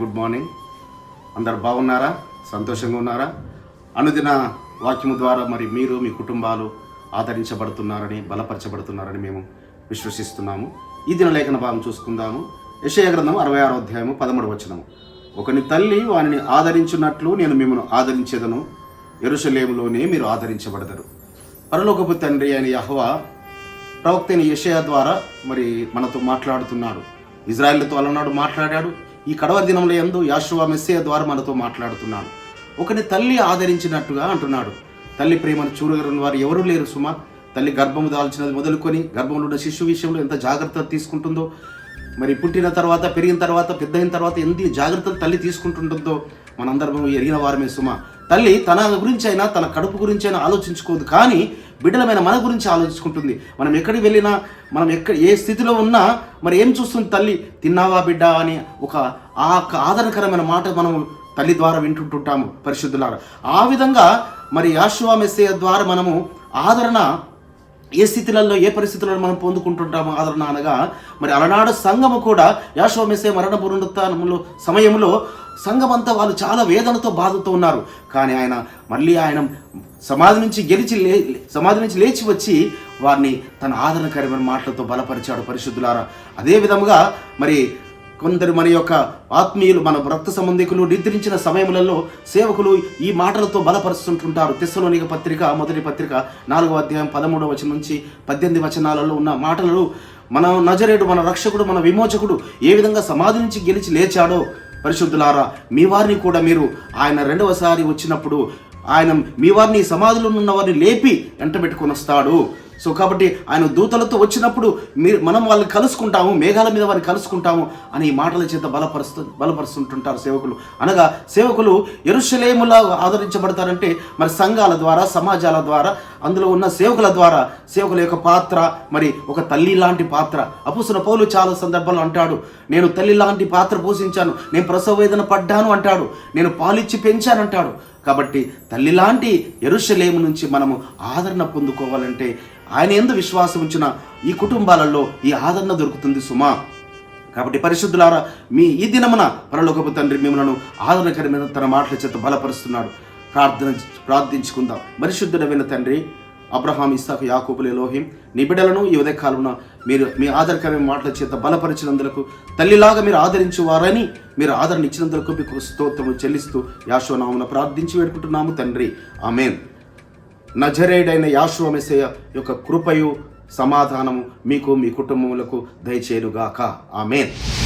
Good morning. అందరు బాగున్నారా? సంతోషంగా ఉన్నారా? అనుదిన వాక్యము ద్వారా మరి మీరు మీ కుటుంబాలు ఆదరించబడుతున్నారని బలపరచబడుతున్నారని మేము విశ్వసిస్తున్నాము. ఈ దిన లేఖన భాగం చూసుకుందాము. యశయ గ్రంథం అరవై ఆరో అధ్యాయము పదమూడు వచనము. ఒకని తల్లి వానిని ఆదరించున్నట్లు నేను మిమ్మల్ని ఆదరించేదను. ఎరుసలేములోనే మీరు ఆదరించబడతారు పరలోకపు తండ్రి అయిన యహవా ప్రవక్త అయిన యెషయా ద్వారా మరి మనతో మాట్లాడుతున్నాడు. ఇజ్రాయెల్తో అలనాడు మాట్లాడాడు. ఈ కడవ దినంలో ఎందు యాశువా మెస్సేయ ద్వారా మనతో మాట్లాడుతున్నాడు. ఒకని తల్లి ఆదరించినట్టుగా అంటున్నాడు. తల్లి ప్రేమను చూడగలిగిన వారు ఎవరూ లేరు సుమా. తల్లి గర్భము దాల్చినది మొదలుకొని గర్భంలో ఉన్న శిశువు విషయంలో ఎంత జాగ్రత్త తీసుకుంటుందో మరి పుట్టిన తర్వాత పెరిగిన తర్వాత పెద్ద అయిన తర్వాత ఎన్ని జాగ్రత్తలు తల్లి తీసుకుంటుంటుందో మనందరం ఎరిగిన వారమే సుమ. తల్లి తన గురించి అయినా తన కడుపు గురించి అయినా ఆలోచించుకోదు. కానీ బిడ్డలమైన మన గురించి ఆలోచించుకుంటుంది. మనం ఎక్కడికి వెళ్ళినా మనం ఎక్కడ ఏ స్థితిలో ఉన్నా మరి ఏం చూస్తుంది తల్లి? తిన్నావా బిడ్డ? అని ఒక ఆ ఆదరణకరమైన మాట మనం తల్లి ద్వారా వింటుంటుంటాము పరిశుద్ధులారా. ఆ విధంగా మరి యాశువా మెస్సేయ ద్వారా మనము ఆదరణ ఏ స్థితిలలో ఏ పరిస్థితులలో మనం పొందుకుంటుంటామో ఆదరణ అనగా మరి అలనాడు సంఘము కూడా యాశోమేసే మరణ పునరుత్నములో సమయంలో సంఘమంతా వాళ్ళు చాలా వేదనతో బాధతో ఉన్నారు. కానీ ఆయన మళ్ళీ ఆయన సమాధి నుంచి గెలిచి లే సమాధి నుంచి లేచి వచ్చి వారిని తన ఆదరణకరమైన మాటలతో బలపరిచాడు పరిశుద్ధులారా. అదే విధముగా మరి కొందరు మన యొక్క ఆత్మీయులు మన రక్త సంబంధికులు నిద్రించిన సమయములలో సేవకులు ఈ మాటలతో బలపరుస్తుంటుంటారు. తెస్సలోనిక పత్రిక మొదటి పత్రిక నాలుగవ అధ్యాయం పదమూడవ వచనం నుంచి పద్దెనిమిది వచనాలలో ఉన్న మాటలు మన నజరేడు మన రక్షకుడు మన విమోచకుడు ఏ విధంగా సమాధి నుంచి గెలిచి లేచాడో పరిశుద్ధులారా మీ వారిని కూడా మీరు ఆయన రెండవసారి వచ్చినప్పుడు ఆయన మీ వారిని సమాధిలో ఉన్న వారిని లేపి వెంట పెట్టుకొని వస్తాడు. సో కాబట్టి ఆయన దూతలతో వచ్చినప్పుడు మీరు మనం వాళ్ళని కలుసుకుంటాము మేఘాల మీద వారిని కలుసుకుంటాము అని ఈ మాటల చేత బలపరుస్తూ బలపరుస్తుంటుంటారు సేవకులు. అనగా సేవకులు ఎరుషలేములా ఆదరించబడతారంటే మరి సంఘాల ద్వారా సమాజాల ద్వారా అందులో ఉన్న సేవకుల ద్వారా సేవకుల యొక్క పాత్ర మరి ఒక తల్లి లాంటి పాత్ర. అపుసిన పౌలు చాలా సందర్భాలు అంటాడు నేను తల్లి లాంటి పాత్ర పోషించాను నేను ప్రసవ వేదన పడ్డాను అంటాడు నేను పాలిచ్చి పెంచానంటాడు కాబట్టి తల్లి లాంటి ఎరుషలేము నుంచి మనము ఆదరణ పొందుకోవాలంటే ఆయన ఎందు విశ్వాసం ఉంచిన ఈ కుటుంబాలలో ఈ ఆదరణ దొరుకుతుంది సుమా. కాబట్టి పరిశుద్ధులారా మీ ఈ దినమున పరలోకపు తండ్రి మిమ్మలను ఆదరణకరమైన తన మాటల చేత బలపరుస్తున్నాడు. ప్రార్థన ప్రార్థించుకుందాం. పరిశుద్ధుడమైన తండ్రి అబ్రహాం ఇస్సాకు యాకూబులే లోహిం నీ బిడ్డలను ఈ ఉదయకాలంలో మీరు మీ ఆదరకరమైన మాటల చేత బలపరిచినందులకు తల్లిలాగా మీరు ఆదరించువారని మీరు ఆదరణ ఇచ్చినందులకు మీకు స్తోత్రము చెల్లిస్తూ యాశోనామను ప్రార్థించి వేడుకుంటున్నాము తండ్రి. ఆమెన్. నజరేడైన యాశువ యొక్క కృపయు సమాధానము మీకు మీ కుటుంబములకు దయచేయుగాక ఆమెన్.